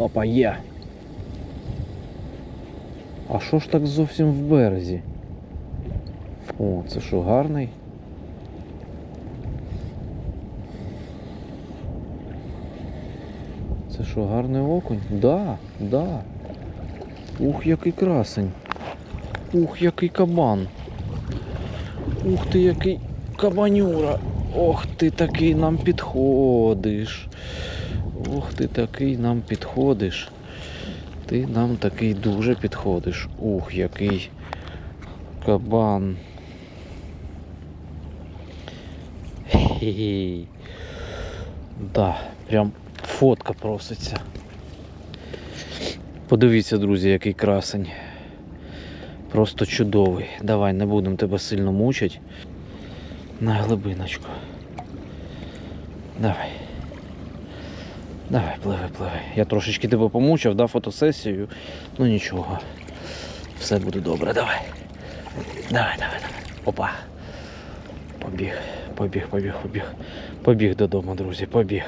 Опа, є. А що ж так зовсім в березі? О, це що, гарний? Це що, гарний окунь? Да, да. Ух, який красень. Ух, який кабан. Ух ти, який кабанюра. Ох ти такий нам підходиш. Ох ти такий нам підходиш. Ти нам такий дуже підходиш. Ух, який кабан. Хе-хе. Да, прям фотка проситься. Подивіться, друзі, який красень. Просто чудовий. Давай, не будемо тебе сильно мучити. На глибиночку. Давай. Давай, пливи, пливи. Я трошечки тебе помучив, да, фотосесію. Ну нічого. Все буде добре, давай. Давай, давай, давай. Опа. Побіг, побіг, побіг, побіг. Побіг додому, друзі, побіг.